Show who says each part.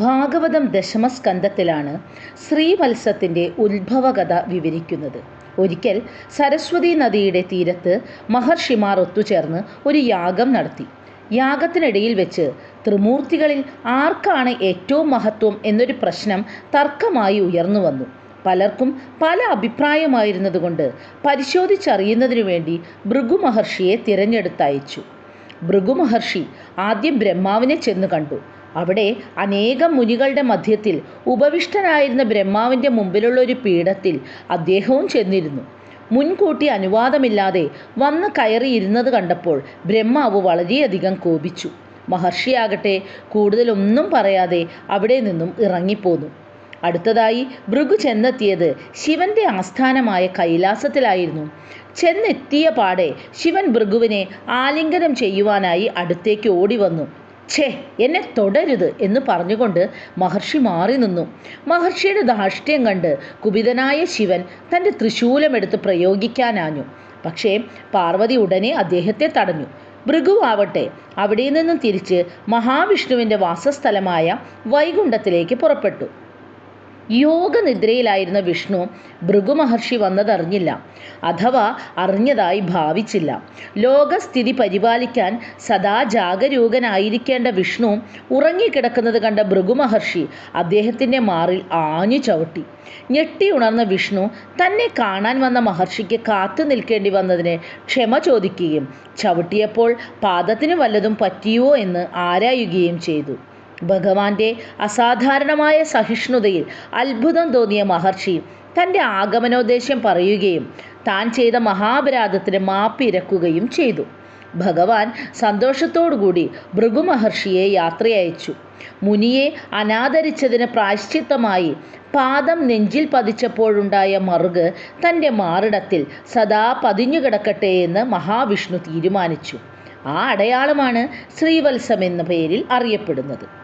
Speaker 1: ഭാഗവതം ദശമസ്കന്ധത്തിലാണ് ശ്രീവത്സത്തിന്റെ ഉത്ഭവകഥ വിവരിക്കുന്നത്. ഒരിക്കൽ സരസ്വതി നദിയുടെ തീരത്ത് മഹർഷിമാർ ഒത്തുചേർന്ന് ഒരു യാഗം നടത്തി. യാഗത്തിനിടയിൽ വെച്ച് ത്രിമൂർത്തികളിൽ ആർക്കാണ് ഏറ്റവും മഹത്വം എന്നൊരു പ്രശ്നം തർക്കമായി ഉയർന്നു വന്നു. പലർക്കും പല അഭിപ്രായമായിരുന്നതുകൊണ്ട് പരിശോധിച്ചറിയുന്നതിനു വേണ്ടി ഭൃഗു മഹർഷിയെ തിരഞ്ഞെടുത്തയച്ചു. ഭൃഗു മഹർഷി ആദ്യം ബ്രഹ്മാവിനെ ചെന്ന് കണ്ടു. അവിടെ അനേകം മുനികളുടെ മധ്യത്തിൽ ഉപവിഷ്ടനായിരുന്ന ബ്രഹ്മാവിന്റെ മുമ്പിലുള്ള ഒരു പീഠത്തിൽ അദ്ദേഹവും ചെന്നിരുന്നു. മുൻകൂട്ടി അനുവാദമില്ലാതെ വന്ന് കയറിയിരുന്നത് കണ്ടപ്പോൾ ബ്രഹ്മാവ് വളരെയധികം കോപിച്ചു. മഹർഷിയാകട്ടെ കൂടുതലൊന്നും പറയാതെ അവിടെ നിന്നും ഇറങ്ങിപ്പോന്നു. അടുത്തതായി ഭൃഗു ചെന്നെത്തിയത് ശിവന്റെ ആസ്ഥാനമായ കൈലാസത്തിലായിരുന്നു. ചെന്നെത്തിയ പാടെ ശിവൻ ഭൃഗുവിനെ ആലിംഗനം ചെയ്യുവാനായി അടുത്തേക്ക് ഓടി വന്നു ഛേ എന്നെ തുടരുത് എന്ന് പറഞ്ഞുകൊണ്ട് മഹർഷി മാറി നിന്നു. മഹർഷിയുടെ ധാർഷ്ട്യം കണ്ട് കുപിതനായ ശിവൻ തന്റെ തൃശൂലമെടുത്ത് പ്രയോഗിക്കാനാഞ്ഞു. പക്ഷേ പാർവതി ഉടനെ അദ്ദേഹത്തെ തടഞ്ഞു. ഭൃഗുവാവട്ടെ അവിടെ നിന്നും തിരിച്ച് മഹാവിഷ്ണുവിന്റെ വാസസ്ഥലമായ വൈകുണ്ഠത്തിലേക്ക് പുറപ്പെട്ടു. യോഗനിദ്രയിലായിരുന്ന വിഷ്ണു ഭൃഗുമഹർഷി വന്നതറിഞ്ഞില്ല. അഥവാ അറിഞ്ഞതായി ഭാവിച്ചില്ല. ലോകസ്ഥിതി പരിപാലിക്കാൻ സദാ ജാഗരൂകനായിരിക്കേണ്ട വിഷ്ണു ഉറങ്ങിക്കിടക്കുന്നത് കണ്ട ഭൃഗുമഹർഷി അദ്ദേഹത്തിന്റെ മാറിൽ ആഞ്ഞു ചവിട്ടി. ഞെട്ടി ഉണർന്ന വിഷ്ണു തന്നെ കാണാൻ വന്ന മഹർഷിക്ക് കാത്തു നിൽക്കേണ്ടി വന്നതിന് ക്ഷമ ചോദിക്കുകയും ചവിട്ടിയപ്പോൾ പാദത്തിന് വല്ലതും പറ്റിയോ എന്ന് ആരായുകയും ചെയ്തു. ഭഗവാന്റെ അസാധാരണമായ സഹിഷ്ണുതയിൽ അത്ഭുതം തോന്നിയ മഹർഷി തന്റെ ആഗമനോദ്ദേശ്യം പറയുകയും താൻ ചെയ്ത മഹാപരാധത്തിന് മാപ്പിരക്കുകയും ചെയ്തു. ഭഗവാൻ സന്തോഷത്തോടുകൂടി ഭൃഗുമഹർഷിയെ യാത്രയയച്ചു. മുനിയെ അനാദരിച്ചതിന് പ്രായശ്ചിത്തമായി പാദം നെഞ്ചിൽ പതിച്ചപ്പോഴുണ്ടായ മറുക് തന്റെ മാറിടത്തിൽ സദാ പതിഞ്ഞുകിടക്കട്ടെ എന്ന് മഹാവിഷ്ണു തീരുമാനിച്ചു. ആ അടയാളമാണ് ശ്രീവത്സം എന്ന പേരിൽ അറിയപ്പെടുന്നത്.